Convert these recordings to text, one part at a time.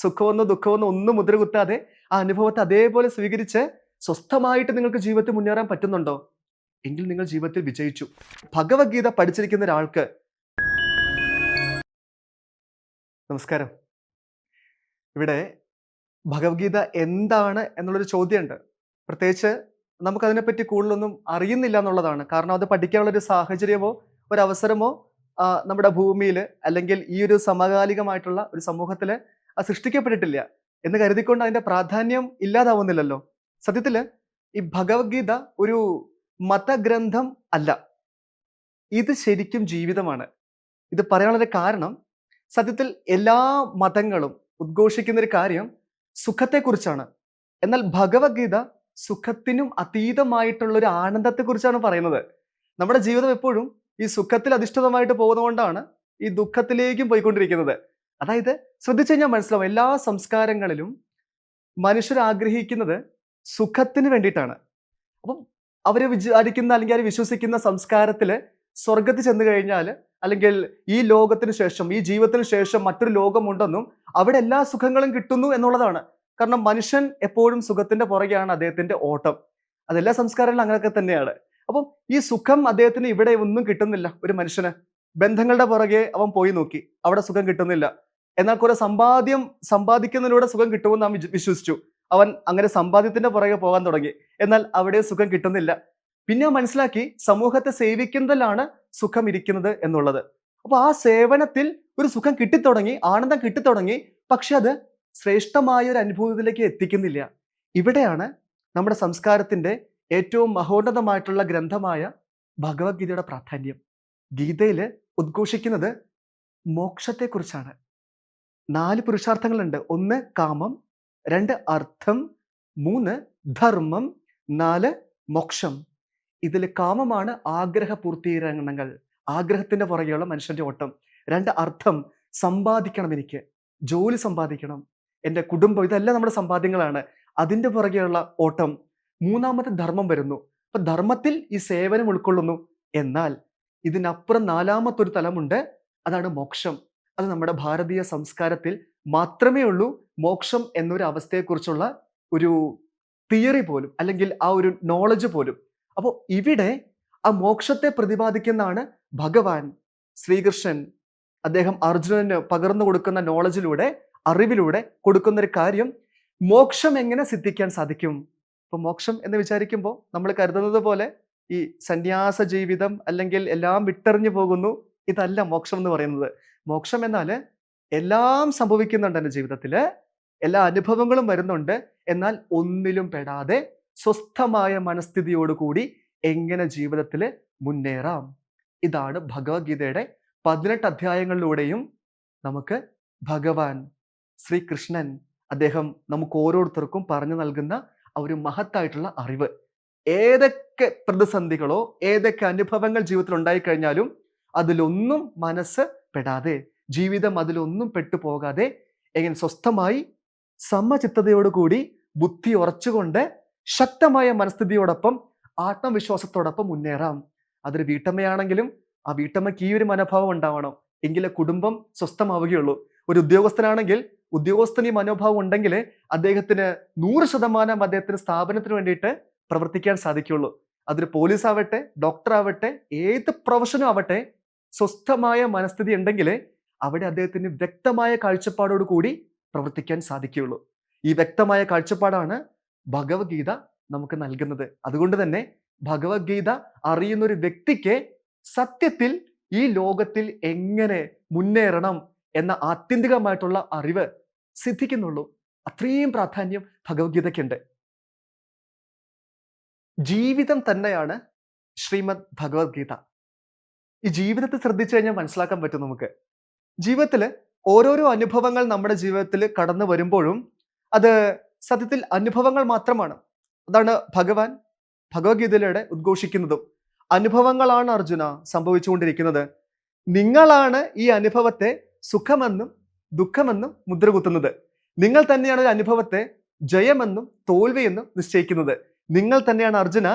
സുഖമെന്നോ ദുഃഖമെന്നോ ഒന്നും മുദ്രകുത്താതെ ആ അനുഭവത്തെ അതേപോലെ സ്വീകരിച്ച് സ്വസ്ഥമായിട്ട് നിങ്ങൾക്ക് ജീവിതത്തിൽ മുന്നേറാൻ പറ്റുന്നുണ്ടോ? എങ്കിൽ നിങ്ങൾ ജീവിതത്തിൽ വിജയിച്ചു. ഭഗവത്ഗീത പഠിച്ചിരിക്കുന്ന ഒരാൾക്ക് നമസ്കാരം. ഇവിടെ ഭഗവത്ഗീത എന്താണ് എന്നുള്ളൊരു ചോദ്യമുണ്ട്. പ്രത്യേകിച്ച് നമുക്കതിനെപ്പറ്റി കൂടുതലൊന്നും അറിയുന്നില്ല എന്നുള്ളതാണ്. കാരണം അത് പഠിക്കാനുള്ള ഒരു സാഹചര്യമോ ഒരു അവസരമോ നമ്മുടെ ഭൂമിയിൽ അല്ലെങ്കിൽ ഈ ഒരു സമകാലികമായിട്ടുള്ള ഒരു സമൂഹത്തിൽ അത് സൃഷ്ടിക്കപ്പെട്ടിട്ടില്ല എന്ന് കരുതിക്കൊണ്ട് അതിന്റെ പ്രാധാന്യം ഇല്ലാതാവുന്നില്ലല്ലോ. സത്യത്തിൽ ഈ ഭഗവത്ഗീത ഒരു മതഗ്രന്ഥം അല്ല. ഇത് ശരിക്കും ജീവിതമാണ്. ഇത് പറയാനുള്ളൊരു കാരണം സത്യത്തിൽ എല്ലാ മതങ്ങളും ഉദ്ഘോഷിക്കുന്ന ഒരു കാര്യം സുഖത്തെക്കുറിച്ചാണ്. എന്നാൽ ഭഗവത്ഗീത സുഖത്തിനും അതീതമായിട്ടുള്ള ഒരു ആനന്ദത്തെക്കുറിച്ചാണ് പറയുന്നത്. നമ്മുടെ ജീവിതം എപ്പോഴും ഈ സുഖത്തിൽ അധിഷ്ഠിതമായിട്ട് പോകുന്നതുകൊണ്ടാണ് ഈ ദുഃഖത്തിലേക്കും പോയിക്കൊണ്ടിരിക്കുന്നത്. അതായത് ശ്രദ്ധിച്ചു കഴിഞ്ഞാൽ മനസ്സിലാവും എല്ലാ സംസ്കാരങ്ങളിലും മനുഷ്യർ ആഗ്രഹിക്കുന്നത് സുഖത്തിന് വേണ്ടിയിട്ടാണ്. അപ്പം അവർ വിചാരിക്കുന്ന അല്ലെങ്കിൽ അവർ വിശ്വസിക്കുന്ന സംസ്കാരത്തിൽ സ്വർഗത്തിൽ ചെന്ന് കഴിഞ്ഞാൽ അല്ലെങ്കിൽ ഈ ലോകത്തിന് ശേഷം ഈ ജീവിതത്തിന് ശേഷം മറ്റൊരു ലോകമുണ്ടെന്നും അവിടെ എല്ലാ സുഖങ്ങളും കിട്ടുന്നു എന്നുള്ളതാണ്. കാരണം മനുഷ്യൻ എപ്പോഴും സുഖത്തിന്റെ പുറകെയാണ് അദ്ദേഹത്തിന്റെ ഓട്ടം. അതെല്ലാ സംസ്കാരങ്ങളിലും അങ്ങനെയൊക്കെ തന്നെയാണ്. അപ്പം ഈ സുഖം അദ്ദേഹത്തിന് ഇവിടെ ഒന്നും കിട്ടുന്നില്ല ഒരു മനുഷ്യന്. ബന്ധങ്ങളുടെ പുറകെ അവൻ പോയി നോക്കി. അവിടെ സുഖം കിട്ടുന്നില്ല. എന്നാൽ കുറെ സമ്പാദ്യം സമ്പാദിക്കുന്നതിലൂടെ സുഖം കിട്ടുമെന്ന് നാം വിശ്വസിച്ചു. അവൻ അങ്ങനെ സമ്പാദ്യത്തിന്റെ പുറകെ പോകാൻ തുടങ്ങി. എന്നാൽ അവിടെ സുഖം കിട്ടുന്നില്ല. പിന്നെ മനസ്സിലാക്കി സമൂഹത്തെ സേവിക്കുന്നതിലാണ് സുഖം ഇരിക്കുന്നത് എന്നുള്ളത്. അപ്പൊ ആ സേവനത്തിൽ ഒരു സുഖം കിട്ടിത്തുടങ്ങി ആനന്ദം കിട്ടിത്തുടങ്ങി പക്ഷെ അത് ശ്രേഷ്ഠമായ ഒരു അനുഭൂതിയിലേക്ക് എത്തിക്കുന്നില്ല. ഇവിടെയാണ് നമ്മുടെ സംസ്കാരത്തിന്റെ ഏറ്റവും മഹോന്നതമായിട്ടുള്ള ഗ്രന്ഥമായ ഭഗവത്ഗീതയുടെ പ്രാധാന്യം. ഗീതയിൽ ഉദ്ഘോഷിക്കുന്നത് മോക്ഷത്തെക്കുറിച്ചാണ്. നാല് പുരുഷാർത്ഥങ്ങളുണ്ട്. ഒന്ന് കാമം രണ്ട് അർത്ഥം മൂന്ന് ധർമ്മം നാല് മോക്ഷം. ഇതിൽ കാമമാണ് ആഗ്രഹ പൂർത്തീകരണങ്ങൾ ആഗ്രഹത്തിന്റെ പുറകെയുള്ള മനുഷ്യന്റെ ഓട്ടം. രണ്ട് അർത്ഥം സമ്പാദിക്കണം എനിക്ക് ജോലി സമ്പാദിക്കണം എന്റെ കുടുംബം ഇതെല്ലാം നമ്മുടെ സമ്പാദ്യങ്ങളാണ്. അതിന്റെ പുറകെയുള്ള ഓട്ടം മൂന്നാമത്തെ ധർമ്മം വരുന്നു. അപ്പൊ ധർമ്മത്തിൽ ഈ സേവനം ഉൾക്കൊള്ളുന്നു. എന്നാൽ ഇതിനപ്പുറം നാലാമത്തെ ഒരു തലമുണ്ട് അതാണ് മോക്ഷം. അത് നമ്മുടെ ഭാരതീയ സംസ്കാരത്തിൽ മാത്രമേ ഉള്ളൂ. മോക്ഷം എന്നൊരു അവസ്ഥയെക്കുറിച്ചുള്ള ഒരു തിയറി പോലും അല്ലെങ്കിൽ ആ ഒരു നോളജ് പോലും. അപ്പോൾ ഇവിടെ ആ മോക്ഷത്തെ പ്രതിപാദിക്കുന്നതാണ് ഭഗവാൻ ശ്രീകൃഷ്ണൻ. അദ്ദേഹം അർജുനന് പകർന്നു കൊടുക്കുന്ന നോളജിലൂടെ അറിവിലൂടെ കൊടുക്കുന്ന ഒരു കാര്യം മോക്ഷം എങ്ങനെ സിദ്ധിക്കാൻ സാധിക്കും? ഇപ്പൊ മോക്ഷം എന്ന് വിചാരിക്കുമ്പോൾ നമ്മൾ കരുതുന്നത് പോലെ ഈ സന്യാസ ജീവിതം അല്ലെങ്കിൽ എല്ലാം വിട്ടെറിഞ്ഞു പോകുന്നു. ഇതല്ല മോക്ഷം എന്ന് പറയുന്നത്. മോക്ഷം എന്നാൽ എല്ലാം സംഭവിക്കുന്നുണ്ട് എന്റെ ജീവിതത്തിൽ എല്ലാ അനുഭവങ്ങളും വരുന്നുണ്ട്. എന്നാൽ ഒന്നിലും പെടാതെ സ്വസ്ഥമായ മനസ്ഥിതിയോടുകൂടി എങ്ങനെ ജീവിതത്തിൽ മുന്നേറാം? ഇതാണ് ഭഗവത്ഗീതയുടെ പതിനെട്ട് അധ്യായങ്ങളിലൂടെയും നമുക്ക് ഭഗവാൻ ശ്രീകൃഷ്ണൻ അദ്ദേഹം നമുക്ക് ഓരോരുത്തർക്കും പറഞ്ഞു നൽകുന്ന ആ ഒരു മഹത്തായിട്ടുള്ള അറിവ്. ഏതൊക്കെ പ്രതിസന്ധികളോ ഏതൊക്കെ അനുഭവങ്ങൾ ജീവിതത്തിൽ ഉണ്ടായിക്കഴിഞ്ഞാലും അതിലൊന്നും മനസ്സ് പെടാതെ ജീവിതം അതിലൊന്നും പെട്ടുപോകാതെ എങ്ങനെ സ്വസ്ഥമായി സമചിത്തതയോടുകൂടി ബുദ്ധി ഉറച്ചുകൊണ്ട് ശക്തമായ മനസ്ഥിതിയോടൊപ്പം ആത്മവിശ്വാസത്തോടൊപ്പം മുന്നേറാം. അതൊരു വീട്ടമ്മയാണെങ്കിലും ആ വീട്ടമ്മയ്ക്ക് ഈ ഒരു മനോഭാവം ഉണ്ടാവണം. എങ്കിലേ കുടുംബം സ്വസ്ഥമാവുകയുള്ളൂ. ഒരു ഉദ്യോഗസ്ഥനാണെങ്കിൽ ഉദ്യോഗസ്ഥന് ഈ മനോഭാവം ഉണ്ടെങ്കിൽ അദ്ദേഹത്തിന് നൂറ് ശതമാനം അദ്ദേഹത്തിന് സ്ഥാപനത്തിന് വേണ്ടിയിട്ട് പ്രവർത്തിക്കാൻ സാധിക്കുള്ളൂ അതൊരു പോലീസ് ആവട്ടെ ഡോക്ടർ ആവട്ടെ ഏത് പ്രൊഫഷനും ആവട്ടെ സ്വസ്ഥമായ മനസ്ഥിതി ഉണ്ടെങ്കിൽ അവിടെ അദ്ദേഹത്തിന് വ്യക്തമായ കാഴ്ചപ്പാടോട് കൂടി പ്രവർത്തിക്കാൻ സാധിക്കുകയുള്ളൂ. ഈ വ്യക്തമായ കാഴ്ചപ്പാടാണ് ഭഗവത്ഗീത നമുക്ക് നൽകുന്നത്. അതുകൊണ്ട് തന്നെ ഭഗവത്ഗീത അറിയുന്ന ഒരു വ്യക്തിക്ക് സത്യത്തിൽ ഈ ലോകത്തിൽ എങ്ങനെ മുന്നേറണം എന്ന ആത്യന്തികമായിട്ടുള്ള അറിവ് സിദ്ധിക്കുന്നുള്ളൂ. അത്രയും പ്രാധാന്യം ഭഗവത്ഗീതയ്ക്കുണ്ട്. ജീവിതം തന്നെയാണ് ശ്രീമദ് ഭഗവത്ഗീത. ഈ ജീവിതത്തെ ശ്രദ്ധിച്ചു കഴിഞ്ഞാൽ മനസ്സിലാക്കാൻ പറ്റും നമുക്ക്. ജീവിതത്തിൽ ഓരോരോ അനുഭവങ്ങൾ നമ്മുടെ ജീവിതത്തിൽ കടന്നു വരുമ്പോഴും അത് സത്യത്തിൽ അനുഭവങ്ങൾ മാത്രമാണ്. അതാണ് ഭഗവാൻ ഭഗവത്ഗീതയിലൂടെ ഉദ്ഘോഷിക്കുന്നതും. അനുഭവങ്ങളാണ് അർജുന സംഭവിച്ചുകൊണ്ടിരിക്കുന്നത്. നിങ്ങളാണ് ഈ അനുഭവത്തെ സുഖമെന്നും ദുഃഖമെന്നും മുദ്രകുത്തുന്നത് നിങ്ങൾ തന്നെയാണ് ഒരു അനുഭവത്തെ ജയമെന്നും തോൽവിയെന്നും നിശ്ചയിക്കുന്നത്. നിങ്ങൾ തന്നെയാണ് അർജുന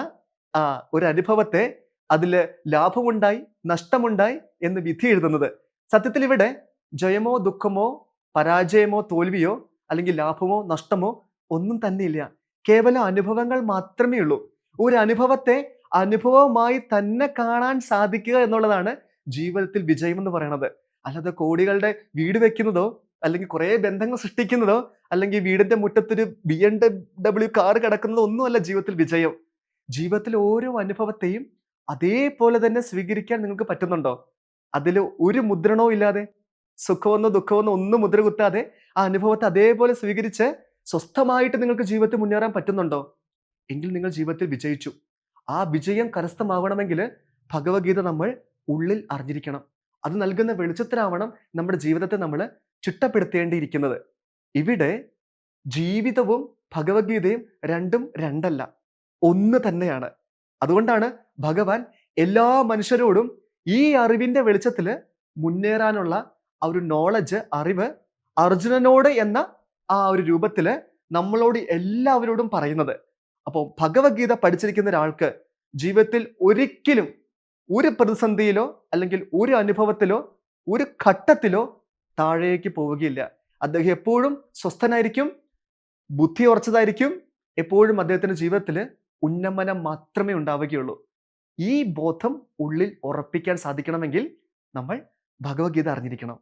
ആ ഒരു അനുഭവത്തെ അതിൽ ലാഭമുണ്ടായി നഷ്ടമുണ്ടായി എന്ന് വിധി എഴുതുന്നത്. സത്യത്തിൽ ഇവിടെ ജയമോ ദുഃഖമോ പരാജയമോ തോൽവിയോ അല്ലെങ്കിൽ ലാഭമോ നഷ്ടമോ ഒന്നും തന്നെ ഇല്ല കേവലം അനുഭവങ്ങൾ മാത്രമേ ഉള്ളൂ. ഒരു അനുഭവത്തെ അനുഭവമായി തന്നെ കാണാൻ സാധിക്കുക എന്നുള്ളതാണ് ജീവിതത്തിൽ വിജയം എന്ന് പറയുന്നത്. അല്ലാതെ കോടികളുടെ വീട് വെക്കുന്നതോ അല്ലെങ്കിൽ കുറെ ബന്ധങ്ങൾ സൃഷ്ടിക്കുന്നതോ അല്ലെങ്കിൽ വീടിന്റെ മുറ്റത്തൊരു ബി എൻ ഡബ്ല്യു കാർ കിടക്കുന്നതോ ഒന്നുമല്ല ജീവിതത്തിൽ വിജയം. ജീവിതത്തിൽ ഓരോ അനുഭവത്തെയും അതേപോലെ തന്നെ സ്വീകരിക്കാൻ നിങ്ങൾക്ക് പറ്റുന്നുണ്ടോ? അതിൽ ഒരു മുദ്രണവും ഇല്ലാതെ സുഖമെന്നോ ദുഃഖമെന്നോ ഒന്നും മുദ്ര കുത്താതെ ആ അനുഭവത്തെ അതേപോലെ സ്വീകരിച്ച് സ്വസ്ഥമായിട്ട് നിങ്ങൾക്ക് ജീവിതത്തിൽ മുന്നേറാൻ പറ്റുന്നുണ്ടോ? എങ്കിൽ നിങ്ങൾ ജീവിതത്തിൽ വിജയിച്ചു. ആ വിജയം കരസ്ഥമാവണമെങ്കിൽ ഭഗവത്ഗീത നമ്മൾ ഉള്ളിൽ അറിഞ്ഞിരിക്കണം. അത് നൽകുന്ന വെളിച്ചത്തിലാവണം നമ്മുടെ ജീവിതത്തെ നമ്മൾ ചിട്ടപ്പെടുത്തേണ്ടിയിരിക്കുന്നത്. ഇവിടെ ജീവിതവും ഭഗവത്ഗീതയും രണ്ടും രണ്ടല്ല. ഒന്ന് തന്നെയാണ്. അതുകൊണ്ടാണ് ഭഗവാൻ എല്ലാ മനുഷ്യരോടും ഈ അറിവിന്റെ വെളിച്ചത്തിൽ മുന്നേറാനുള്ള ആ ഒരു നോളജ് അറിവ് അർജുനനോട് എന്ന ആ ഒരു രൂപത്തിൽ നമ്മളോട് എല്ലാവരോടും പറയുന്നത്. അപ്പോൾ ഭഗവത്ഗീത പഠിച്ചിരിക്കുന്ന ഒരാൾക്ക് ജീവിതത്തിൽ ഒരിക്കലും ഒരു പ്രതിസന്ധിയിലോ അല്ലെങ്കിൽ ഒരു അനുഭവത്തിലോ ഒരു ഘട്ടത്തിലോ താഴേക്ക് പോവുകയില്ല. അദ്ദേഹം എപ്പോഴും സ്വസ്ഥനായിരിക്കും ബുദ്ധി ഉറച്ചതായിരിക്കും എപ്പോഴും അദ്ദേഹത്തിന്റെ ജീവിതത്തിൽ ഉന്നമനം മാത്രമേ ഉണ്ടാവുകയുള്ളൂ. ഈ ബോധം ഉള്ളിൽ ഉറപ്പിക്കാൻ സാധിക്കണമെങ്കിൽ നമ്മൾ ഭഗവത്ഗീത അറിഞ്ഞിരിക്കണം.